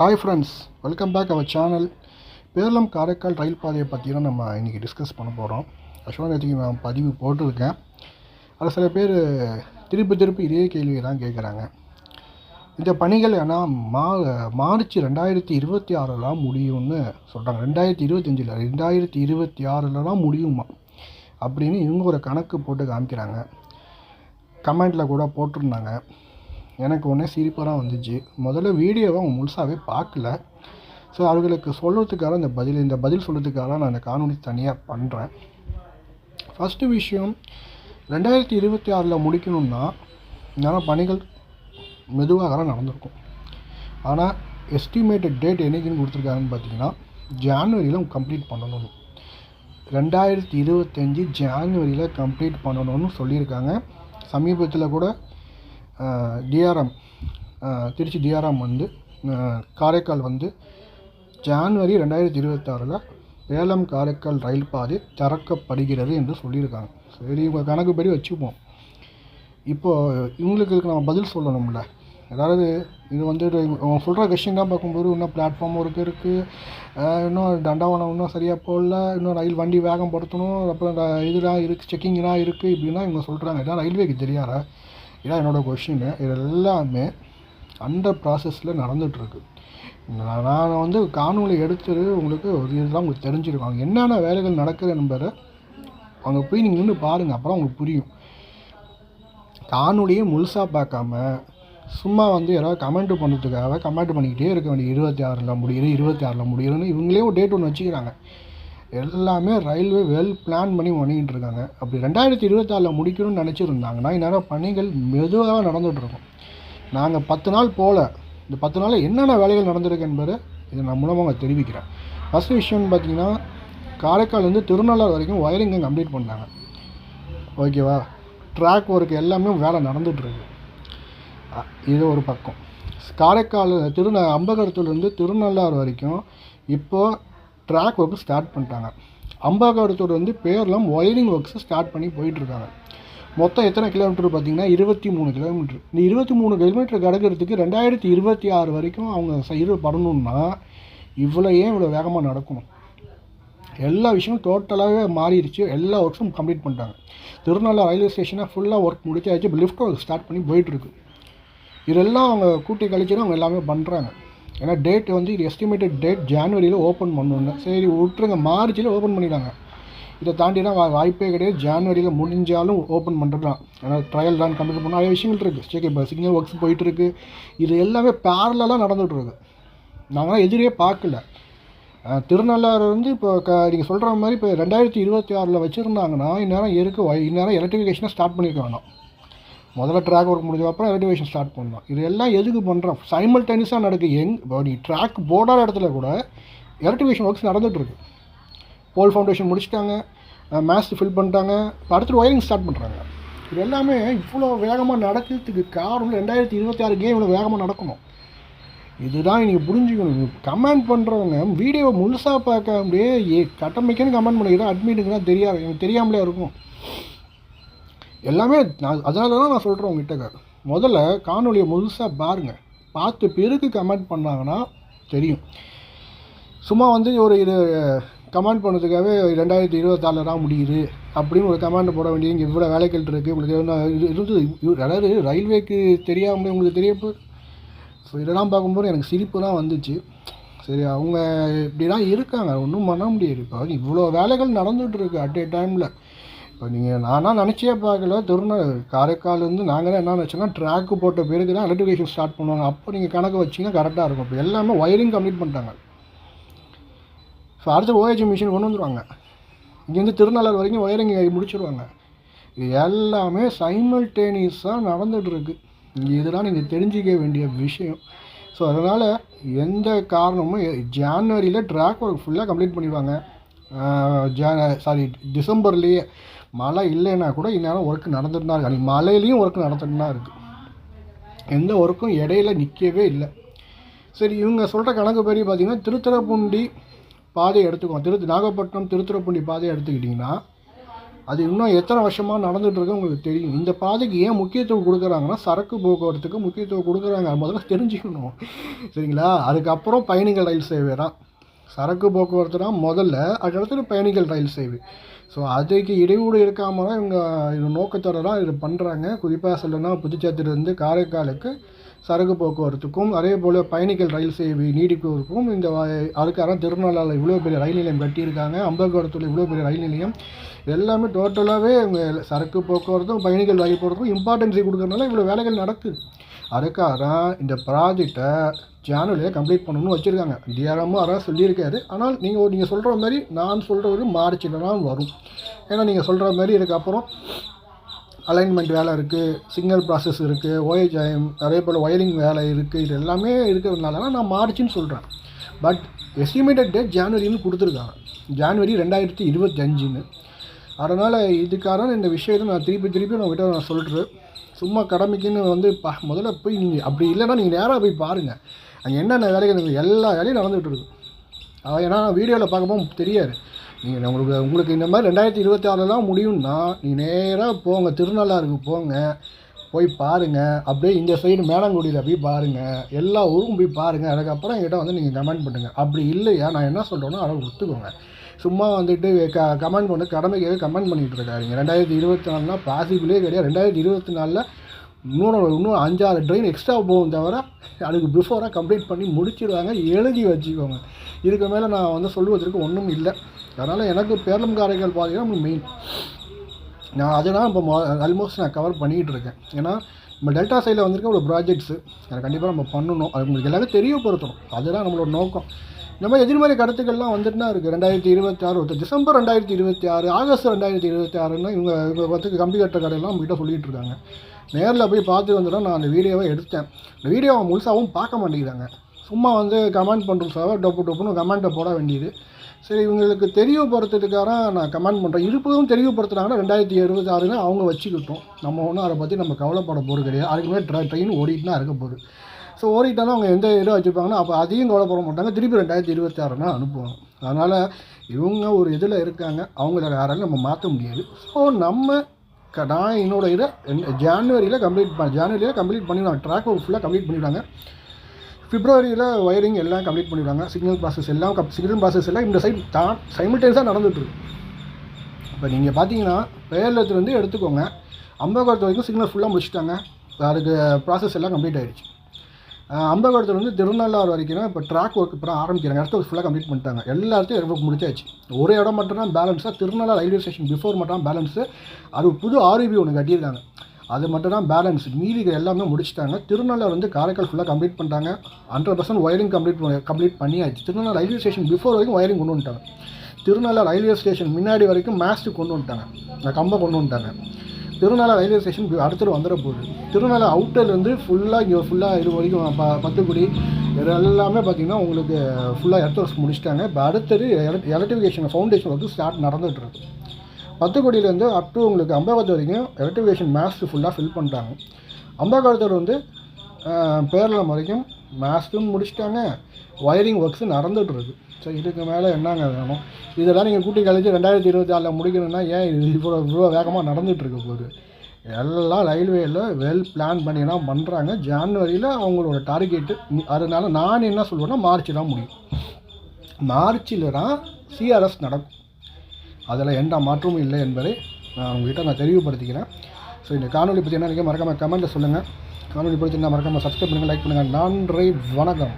Hi friends welcome back our channel Peralam Karaikal ரயில் பாதையை பற்றி தான் நம்ம இன்றைக்கி டிஸ்கஸ் பண்ண போகிறோம் ஆக்சுவலாக நேற்றுக்கு நான் பதிவு போட்டிருக்கேன். அதில் சில பேர் திருப்பி திருப்பி இதே கேள்வியை தான் கேட்குறாங்க இந்த பணிகள் ஏன்னா மா மார்ச் ரெண்டாயிரத்தி இருபத்தி ஆறுலாம் முடியும்னு சொல்கிறாங்க ரெண்டாயிரத்தி இருபத்தஞ்சில் ரெண்டாயிரத்தி இருபத்தி ஆறுலலாம் முடியுமா? அப்படின்னு இவங்க ஒரு கணக்கு போட்டு காமிக்கிறாங்க. கமெண்ட்டில் கூட போட்டிருந்தாங்க. எனக்கு ஒன்றே சிரிப்பாக தான் வந்துச்சு. முதல்ல வீடியோவை அவங்க முழுசாகவே பார்க்கல. ஸோ அவர்களுக்கு சொல்கிறதுக்காக இந்த பதில் இந்த பதில் சொல்கிறதுக்காக நான் இந்த காணொலி தனியாக பண்ணுறேன் ஃபஸ்ட்டு விஷயம் ரெண்டாயிரத்தி இருபத்தி ஆறில் முடிக்கணும்னா இன்னும் பணிகள் மெதுவாக தான் நடந்திருக்கும். ஆனால் எஸ்டிமேட்டட் டேட் என்னைக்குன்னு கொடுத்துருக்காங்கன்னு பார்த்தீங்கன்னா ஜான்வரியில் கம்ப்ளீட் பண்ணணும். ரெண்டாயிரத்தி இருபத்தஞ்சி ஜான்வரியில் கம்ப்ளீட் பண்ணணும்னு சொல்லியிருக்காங்க. சமீபத்தில் கூட டிஆர்எம் திருச்சி டிஆர்எம் வந்து காரைக்கால் வந்து ஜான்வரி ரெண்டாயிரத்தி இருபத்தாறில் சேலம் காரைக்கால் ரயில் பாதை திறக்கப்படுகிறது என்று சொல்லியிருக்காங்க. சரி இவங்க கணக்குப்படி வச்சுப்போம். இப்போது இவங்களுக்கு இதுக்கு நம்ம பதில் சொல்லணும்ல. அதாவது இது வந்துட்டு அவங்க சொல்கிற கொஷின்லாம் பார்க்கும்போது இன்னும் பிளாட்ஃபார்ம் ஒர்க் இருக்குது இன்னும் தண்டவாளம் இன்னும் சரியாக போடல இன்னும் ரயில் வண்டி வேகம் படுத்தணும். அப்புறம் இதெல்லாம் இருக்குது செக்கிங்லாம் இருக்குது இப்படின்னா இவங்க சொல்கிறாங்க இதெல்லாம் ரயில்வேக்கு தெரியாதா? இதான் என்னோடய கொஷினு இது எல்லாமே அந்த ப்ராசஸில் நடந்துகிட்ருக்கு நான் வந்து காணொலி எடுத்தது உங்களுக்கு ஒரு இதுதான் உங்களுக்கு தெரிஞ்சிருக்கும். அங்கே என்னென்ன வேலைகள் நடக்குது என்பதை அங்கே போய் நீங்கள் நின்று பாருங்கள் அப்புறம் உங்களுக்கு புரியும். காணொலியை முழுசாக பார்க்காம சும்மா வந்து யாராவது கமெண்ட் பண்ணுறதுக்காக கமெண்ட் பண்ணிக்கிட்டே இருக்க வேண்டிய இருபத்தி ஆறில் முடியுது இருபத்தி ஆறில் முடியுதுன்னு இவங்களே ஒரு டேட் ஒன்று வச்சுக்கிறாங்க. எல்லாமே ரயில்வே வெல் பிளான் பண்ணி பண்ணிக்கிட்டு இருக்காங்க அப்படி ரெண்டாயிரத்தி இருபத்தாறில் முடிக்கணும்னு நினச்சிருந்தாங்கன்னா இந்நேரம் பணிகள் மெதுவாக நடந்துகிட்ருக்கும். நாங்கள் பத்து நாள் போகல இந்த பத்து நாளில் என்னென்ன வேலைகள் நடந்திருக்கு என்பதை இதை நான் மூலமாக தெரிவிக்கிறேன். ஃபஸ்ட் விஷயம்னு பார்த்தீங்கன்னா காரைக்கால்லேருந்து திருநள்ளாறு வரைக்கும் ஒயரிங்கை கம்ப்ளீட் பண்ணாங்க ஓகேவா ட்ராக் ஒர்க் எல்லாமே வேலை நடந்துகிட்ருக்கு. இது ஒரு பக்கம். காரைக்கால் திருந அம்பகரத்துலேருந்து திருநள்ளாறு வரைக்கும் இப்போது ட்ராக் ஒர்க்கு ஸ்டார்ட் பண்ணிட்டாங்க. அம்பகரத்தூர் வந்து பேர்லாம் ஒயரிங் ஒர்க்ஸை ஸ்டார்ட் பண்ணி போயிட்டுருக்காங்க. மொத்தம் எத்தனை கிலோமீட்டர் பார்த்தீங்கன்னா இருபத்தி மூணு கிலோமீட்டர் இந்த இருபத்தி மூணு கிலோமீட்டர் கிடக்கிறதுக்கு ரெண்டாயிரத்தி இருபத்தி ஆறு வரைக்கும் அவங்க சைடு பண்ணணுன்னா இவ்வளோ ஏன் இவ்வளோ வேகமாக நடக்கணும்? எல்லா விஷயமும் டோட்டலாகவே மாறிடுச்சு. எல்லா ஒர்க்ஸும் கம்ப்ளீட் பண்ணிட்டாங்க. திருநள்ளாறு ரயில்வே ஸ்டேஷனாக ஃபுல்லாக ஒர்க் முடிச்சாச்சு. இப்போ லிஃப்ட் ஒர்க் ஸ்டார்ட் பண்ணி போயிட்டுருக்கு. இதெல்லாம் அவங்க கூட்டி கழிச்சுன்னு அவங்க எல்லாமே பண்ணுறாங்க ஏன்னா டேட் வந்து இது எஸ்டிமேட்டட் டேட் ஜான்வரியில் ஓப்பன் பண்ணணுன்னு சரி விட்டுருங்க. மார்ச்சில் ஓப்பன் பண்ணிட்டாங்க. இதை தாண்டினா வா வாய்ப்பே கிடையாது. ஜான்வரியில் முடிஞ்சாலும் ஓப்பன் பண்ணுறதுலாம் ஏன்னா ட்ரையல் ரன் கம்ப்ளீட் பண்ண நிறைய விஷயங்கள் இருக்குது சரி இப்போ சிக்னல் ஒர்க்ஸ் போயிட்டுருக்கு இது எல்லாமே பேரலாக நடந்துகிட்ருக்கு நாங்களாம் எதிரே பார்க்கல. திருநள்ளாறு வந்து இப்போ க நீங்கள் சொல்கிற மாதிரி இப்போ ரெண்டாயிரத்தி இருபத்தி ஆறில் வச்சுருந்தாங்கன்னா இந்நேரம் இருக்குது இந்நேரம் எலக்ட்ரிஃபிகேஷனை ஸ்டார்ட் பண்ணியிருக்க வேணும். முதல்ல ட்ராக் ஒர்க் முடிஞ்ச அப்புறம் ஸ்டார்ட் பண்ணலாம் இது எல்லாம் எதுக்கு பண்ணுறோம் சைமல்டேனியஸாக நடக்கு. எங் இப்போ நீ ட்ராக் போடாத இடத்துல கூட எலக்ட்ரிவேஷன் ஒர்க்ஸ் நடந்துகிட்ருக்கு போல் ஃபவுண்டேஷன் முடிச்சிட்டாங்க. மேஸ்ட் ஃபில் பண்ணிட்டாங்க. அடுத்து ஒயரிங் ஸ்டார்ட் பண்ணுறாங்க இது எல்லாமே இவ்வளோ வேகமாக நடக்கிறதுக்கு காரணம் ரெண்டாயிரத்தி இருபத்தி ஆறு கேம் இவ்வளோ வேகமாக நடக்கணும். இதுதான் நீங்கள் புரிஞ்சுக்கணும். கமெண்ட் பண்ணுறவங்க வீடியோவை முழுசாக பார்க்க அப்படியே ஏ கட்டமைக்கன்னு கமெண்ட் பண்ணிக்கிறேன் அட்மிட்டுக்குன்னா தெரியாது எனக்கு தெரியாமலே இருக்கும். எல்லாமே நான் அதனால தான் நான் சொல்கிறேன் உங்ககிட்ட முதல்ல காணொலியை முழுசாக பாருங்கள் பார்த்து பிறகு கமெண்ட் பண்ணாங்கன்னா தெரியும். சும்மா வந்து ஒரு இது கமெண்ட் பண்ணதுக்காகவே ரெண்டாயிரத்தி இருபத்தாறில் தான் முடியுது. அப்படின்னு ஒரு கமெண்ட் போட வேண்டியது இங்கே இவ்வளோ வேலைகள் இருக்குது உங்களுக்கு என்ன இது அதாவது ரயில்வேக்கு தெரியாமல் உங்களுக்கு தெரியப்போ? ஸோ இதெல்லாம் பார்க்கும்போது எனக்கு சிரிப்பு தான் வந்துச்சு. சரி அவங்க இப்படிலாம் இருக்காங்க. ஒன்றும் பண்ண முடியாது. இப்போ இவ்வளோ வேலைகள் நடந்துகிட்ருக்கு அட் ஏ டைமில் இப்போ நீங்கள் நானாக நினச்சே பார்க்கல திருநெல் காரைக்கால்லேருந்து நாங்கள் என்ன நினச்சோன்னா ட்ராக்கு போட்ட பிறகு தான் எலக்ட்ரிஃபிகேஷன் ஸ்டார்ட் பண்ணுவாங்க. அப்போ நீங்கள் கணக்கு வச்சிங்கன்னா கரெக்டாக இருக்கும். இப்போ எல்லாமே ஒயரிங் கம்ப்ளீட் பண்ணிட்டாங்க. ஸோ அடுத்து ஓஹெச் மிஷின் கொண்டு வந்துடுவாங்க இங்கேருந்து திருநள்ளாறு வரைக்கும் ஒயரிங் முடிச்சிருவாங்க. இது எல்லாமே சைமல்டேனியஸாக நடந்துகிட்ருக்கு இதெல்லாம் நீங்கள் தெரிஞ்சிக்க வேண்டிய விஷயம். ஸோ அதனால் எந்த காரணமும் ஜான்வரியில் ட்ராக் ஒர்க் ஃபுல்லாக கம்ப்ளீட் பண்ணிடுவாங்க. ஜான சாரி டிசம்பர்லேயே மழை இல்லைன்னா கூட இந்நேரம் ஒர்க் நடந்துட்டு தான் இருக்குது மழையிலையும் ஒர்க் நடந்துட்டு தான் இருக்குது எந்த ஒர்க்கும் இடையில நிற்கவே இல்லை. சரி இவங்க சொல்கிற கணக்கு படி பார்த்தீங்கன்னா திருத்துறைப்பூண்டி பாதையை எடுத்துக்கோங்க. திரு நாகப்பட்டினம் திருத்துறைப்பூண்டி பாதையை எடுத்துக்கிட்டிங்கன்னா அது இன்னும் எத்தனை வருஷமாக நடந்துகிட்ருக்கு உங்களுக்கு தெரியும். இந்த பாதைக்கு ஏன் முக்கியத்துவம் கொடுக்குறாங்கன்னா சரக்கு போக்குவரத்துக்கு முக்கியத்துவம் கொடுக்குறாங்க. முதல்ல தெரிஞ்சுக்கணும். சரிங்களா? அதுக்கப்புறம் பயணிகள் ரயில் சேவை தான். சரக்கு போக்குவரத்து தான் முதல்ல அதுக்கடுத்து பயணிகள் ரயில் சேவை. ஸோ அதுக்கு இடையூறு இருக்காமல் தான் இவங்க இது நோக்கத்தோடு தான் இது பண்ணுறாங்க குறிப்பாக சொல்லணும்னா புதுச்சேத்திலிருந்து காரைக்காலுக்கு சரக்கு போக்குவரத்துக்கும் அதே போல் பயணிகள் ரயில் சேவை நீடிப்பதற்கும் இந்த அதுக்காக திருநள்ளாவில் இவ்வளோ பெரிய ரயில் நிலையம் கட்டியிருக்காங்க. அம்பகோடத்தில் இவ்வளோ பெரிய ரயில் நிலையம். எல்லாமே டோட்டலாகவே இவங்க சரக்கு போக்குவரத்தும் பயணிகள் ரயில் போகிறதுக்கும் இம்பார்ட்டன்ஸை கொடுக்கறதுனால இவ்வளோ வேலைகள் நடக்குது. அதுக்காக இந்த ப்ராஜெக்டை சேனலே கம்ப்ளீட் பண்ணணும்னு வச்சுருக்காங்க. டிஆர்எம்மும் அதான் சொல்லியிருக்காரு. ஆனால் நீங்கள் நீங்கள் சொல்கிற மாதிரி நான் சொல்கிற ஒரு மார்ச் தான் வரும். ஏன்னா நீங்கள் சொல்கிற மாதிரி இதுக்கப்புறம் அலைன்மெண்ட் வேலை இருக்குது சிக்னல் ப்ராசஸ் இருக்குது ஓஎச்ஐஎம் அதே போல் ஒயரிங் வேலை இருக்குது இது எல்லாமே இருக்கிறதுனால தான் நான் மார்ச்னு சொல்கிறேன் பட் எஸ்டிமேட்டட் டேட் ஜான்வரின்னு கொடுத்துருக்காங்க. ஜான்வரி ரெண்டாயிரத்தி இருபத்தஞ்சுன்னு. அதனால் இதுக்காக இந்த விஷயத்தை நான் திருப்பி திருப்பி நான் விட்டு நான் சொல்கிறேன் சும்மா கடமைக்குன்னு வந்து பா முதல்ல போய் நீங்கள் அப்படி இல்லைன்னா நீங்கள் நேராக போய் பாருங்கள் அங்கே என்னென்ன வேலைகள் இருக்குது எல்லா வேலையும் நடந்துகிட்டு இருக்கும் அதான் ஏன்னா வீடியோவில் பார்க்கும்போது தெரியாது. நீங்கள் உங்களுக்கு உங்களுக்கு இந்த மாதிரி ரெண்டாயிரத்தி இருபத்தி ஆறுலாம் முடியும்னா நீ நேராக போங்க திருநள்ளாறுக்கு போங்க போய் பாருங்கள் அப்படியே இந்த சைடு மேலங்குடியில் போய் பாருங்கள் எல்லா ஊருக்கும் போய் பாருங்கள் அதுக்கப்புறம் என்கிட்ட வந்து நீங்கள் கமெண்ட் பண்ணுங்கள் அப்படி இல்லையா? நான் என்ன சொல்கிறேன்னா அதை ஒத்துக்கோங்க. சும்மா வந்துட்டு க கமெண்ட் பண்ணி கடமைக்காக கமெண்ட் பண்ணிகிட்டு இருக்காருங்க ரெண்டாயிரத்தி இருபத்தி நாலுனா பாசிபிளே கிடையாது. ரெண்டாயிரத்தி இருபத்தி நாலில் இன்னொரு இன்னும் அஞ்சாறு ட்ரெயின் எக்ஸ்ட்ரா போகும் தவிர அதுக்கு பிஃபோராக கம்ப்ளீட் பண்ணி முடிச்சிடுவாங்க எழுதி வச்சுக்கோங்க. இதுக்கு மேலே நான் வந்து சொல்லுவதற்கு ஒன்றும் இல்லை. அதனால் எனக்கு பேரளம் காரைக்கால் பார்த்தீங்கன்னா மெயின் நான் அதெல்லாம் இப்போ ஆல்மோஸ்ட் நான் கவர் பண்ணிகிட்டு இருக்கேன். ஏன்னா நம்ம டெல்டா சைடில் வந்திருக்க ஒரு ப்ராஜெக்ட்ஸு அதை கண்டிப்பாக நம்ம பண்ணணும். அது உங்களுக்கு எல்லாமே தெரியப்படுத்தணும். அதுதான் நம்மளோட நோக்கம். இந்த மாதிரி எதிர்மறை கருத்துக்கள்லாம் வந்துட்டுனா இருக்குது ரெண்டாயிரத்தி இருபத்தி ஆறு ஒருத்தர் டிசம்பர் ரெண்டாயிரத்தி இருபத்தி ஆறு ஆகஸ்ட் ரெண்டாயிரத்தி இருபத்தி ஆறுன்னு இவங்க இவங்க பார்த்து கம்பி கட்டுற கடையெல்லாம் நம்மகிட்ட சொல்லிகிட்டு இருக்காங்க. நேரில் போய் பார்த்து வந்துட்டு நான் அந்த வீடியோவை எடுத்தேன் இந்த வீடியோவை முழுசாகவும் பார்க்க மாட்டேங்கிறாங்க. சும்மா வந்து கமெண்ட் பண்ணுறோம் சார் டொப்பு டொப்புன்னு கமெண்ட்டை போட வேண்டியது. சரி இவங்களுக்கு தெரியப்படுத்துறதுக்காக நான் கமெண்ட் பண்ணுறேன் இருப்பதும் தெரியப்படுத்துனாங்கன்னா ரெண்டாயிரத்தி இருபத்தி ஆறுன்னு அவங்க வச்சுக்கிட்டோம். நம்ம ஒன்றும் அதை பற்றி நம்ம கவலைப்பட போகிறது கிடையாது. அதுக்குமே ட்ரை ட்ரெயின் ஓடிட்டு தான் இருக்க போகுது. ஸோ ஓடிட்டாலும் அவங்க எந்த இடம் வச்சுருப்பாங்கன்னா அப்போ அதையும் கவலைப்பட மாட்டாங்க. திருப்பி ரெண்டாயிரத்தி இருபத்தி ஆறுனா அனுப்புவாங்க. அதனால் இவங்க ஒரு இதில் இருக்காங்க. அவங்கள யாராலும் நம்ம மாற்ற முடியாது. ஸோ நம்ம நான் என்னோட இதை ஜான்வரியில் கம்ப்ளீட் பண்ண ஜான்வரியில் கம்ப்ளீட் பண்ணிவிடுவாங்க ட்ராக் ஒர்க் ஃபுல்லாக கம்ப்ளீட் பண்ணிவிடுவாங்க பிப்ரவரியில் ஒயரிங் எல்லாம் கம்ப்ளீட் பண்ணிவிடுவாங்க சிக்னல் ப்ராசஸ் எல்லாம் கப் சிக்னல் ப்ராசஸ் எல்லாம் இந்த சைட் தான் சைமில்டேனியஸாக நடந்துகிட்ருக்கு இப்போ நீங்கள் பார்த்தீங்கன்னா பேரலத்துலேருந்து எடுத்துக்கோங்க. அம்பகோரத்து வரைக்கும் சிக்னல் ஃபுல்லாக முடிச்சுட்டாங்க. அதுக்கு ப்ராசஸ் எல்லாம் கம்ப்ளீட் ஆகிடுச்சு ஆயிடுச்சு வந்து திருநள்ளாறு வரைக்கும் இப்போ ட்ராக் ஒர்க் இப்போ ஆரம்பிக்கிறாங்க. இடத்த ஃபுல்லாக கம்ப்ளீட் பண்ணிட்டாங்க. எல்லா இடத்தையும் ஒர்க் முடிச்சாச்சு. ஒரு இடம் மட்டும் தான் பேலன்ஸாக திருநள்ளாறு ரயில்வே ஸ்டேஷன் பிஃபோர் மட்டும் தான் பேலன்ஸு அது ஒரு புது ஆர்இபி ஒன்று கட்டியிருக்காங்க. அது மட்டும் தான் பேலன்ஸ் மீதி எல்லாமே முடிச்சிட்டாங்க. திருநள்ளாறு வந்து காரைக்கால் ஃபுல்லாக கம்ப்ளீட் பண்ணிட்டாங்க. Hundred percent wiring complete complete பண்ணியாச்சு. திருநள்ளாறு ரயில்வே ஸ்டேஷன் பிஃபோர் வரைக்கும் ஒயரிங் கொண்டு வந்துட்டாங்க. திருநள்ளாறு ரயில்வே ஸ்டேஷன் முன்னாடி வரைக்கும் மேஸ்ட்டு கொண்டு வந்துட்டாங்க. கம்பை கொண்டு வந்துட்டாங்க. திருநாளை ரயில்வே ஸ்டேஷன் அடுத்தது வந்துட போகுது திருநாளை அவுட்டர்லேருந்து ஃபுல்லாக இங்கே ஃபுல்லாக இது வரைக்கும் ப பத்துக்குடி இது எல்லாமே பார்த்திங்கன்னா உங்களுக்கு ஃபுல்லாக எர்த் ஒர்க்ஸ் முடிச்சிட்டாங்க. இப்போ அடுத்தது எலக்ட்ரிஃபிகேஷன் ஃபவுண்டேஷன் ஒர்க்கு ஸ்டார்ட் நடந்துகிட்டு இருக்கு. பத்துக்குடியிலேருந்து அப் டு உங்களுக்கு அம்பாவத்து வரைக்கும் எலக்ட்ரிஃபிகேஷன் மேஸ்ட் ஃபுல்லாக ஃபில் பண்ணிட்டாங்க. அம்பாவத்தோட வந்து பேரளம் வரைக்கும் மேஸ்ட்டும் முடிச்சிட்டாங்க. ஒயரிங் ஒர்க்ஸும் நடந்துகிட்ருக்கு ஸோ இதுக்கு மேலே என்னங்க வேணும்? இதெல்லாம் நீங்கள் கூட்டி கழிச்சு ரெண்டாயிரத்தி இருபத்தி ஆறில் முடிக்கணும்னா ஏன் இது இவ்வளோ இவ்வளோ வேகமாக நடந்துகிட்ருக்கு போகுது? எல்லாம் ரயில்வேயில் வெல் பிளான் பண்ணி தான் பண்ணுறாங்க ஜான்வரியில் அவங்களோட டார்கெட்டு அதனால நான் என்ன சொல்லுவேன்னா மார்ச் தான் முடியும். மார்ச்சில் தான் சிஆர்எஸ் நடக்கும். அதில் எந்த மாற்றமும் இல்லை என்பதை நான் உங்ககிட்ட நான் தெளிவுபடுத்திக்கிறேன். ஸோ இந்த காணொலி பற்றி என்ன நீங்கள் மறக்காமல் கமெண்ட்டில் சொல்லுங்கள் காணொலி பற்றி என்ன மறக்காமல் சப்ஸ்கிரைப் பண்ணுங்கள் லைக் பண்ணுங்கள் நன்றி வணக்கம்.